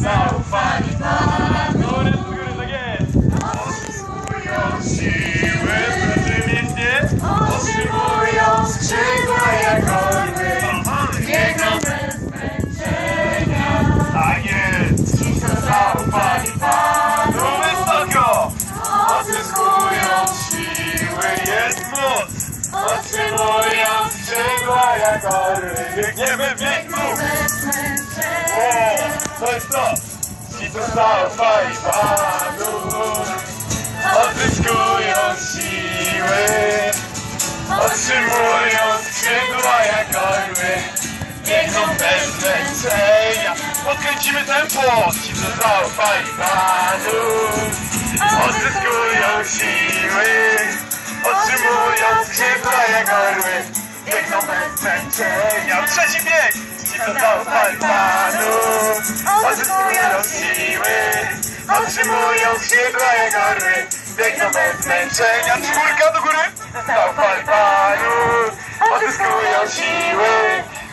zaufali Panu. Góry, do góry, tak jest. Otrzymują Siły, mięśnie. Otrzymują skrzydła jak orły, biegną bez zmęczenia. tak jest. Ci, co zaufali Panu, Tu wysoko. odzyskują siły. Jest moc. Otrzymują skrzydła jak orły, Biegniemy w biegu. To jest to. Ci, co zaufali Panu, odzyskują siły. Otrzymują skrzydła jak orły. Biegną bez zmęczenia. Podkręcimy tempo. Ci, co zaufali Panu, odzyskują siły. Otrzymują skrzydła jak orły. Biegną bez zmęczenia. Trzeci bieg. Ci, co zaufali Panu, odzyskują siły. Otrzymują jak orły. Biegną bez zmęczenia. Czwórka do góry. Zaufali Panu, odzyskują siły.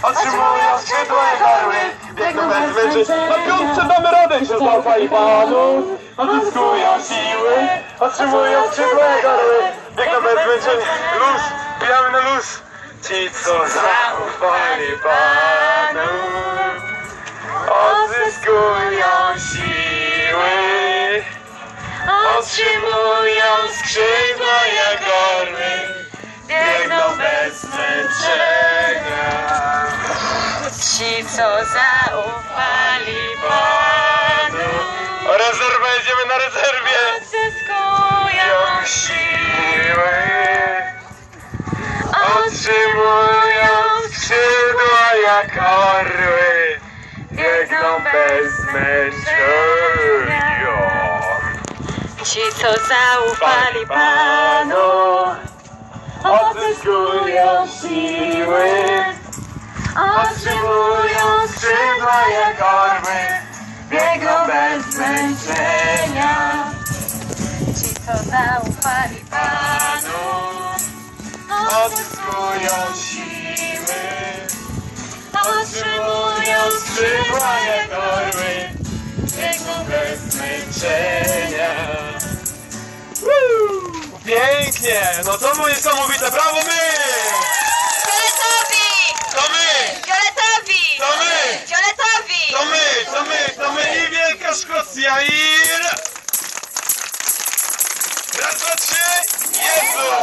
Otrzymują jak orły. Biegną bez zmęczenia. Na piątce damy radę, zaufali Panu. Odzyskują siły. Otrzymują jak orły. Biegną bez zmęczenia. Luz, bijamy na luz. Ci, co zaufali Panu, odzyskują siły. Otrzymują skrzydła jak orły, biegną bez zmęczenia. Ci, co zaufali Panu. O rezerwę jedziemy na rezerwie. odzyskują Ją siły. Otrzymują skrzydła jak orły, bez zmęczenia. Ci, co zaufali Panu, Odzyskują siły. Otrzymują skrzydła jak orły, biegną bez zmęczenia. Ci, co zaufali Panu odzyskują siły, otrzymują skrzydła jak orły, biegną bez zmęczenia. Woo! Pięknie! No to było niesamowite, brawo my! Fioletowi! To my! Fioletowi! To my! Fioletowi! To my, to my, to my i Wielka Szkocja i... Raz, dwa, trzy, Jezus!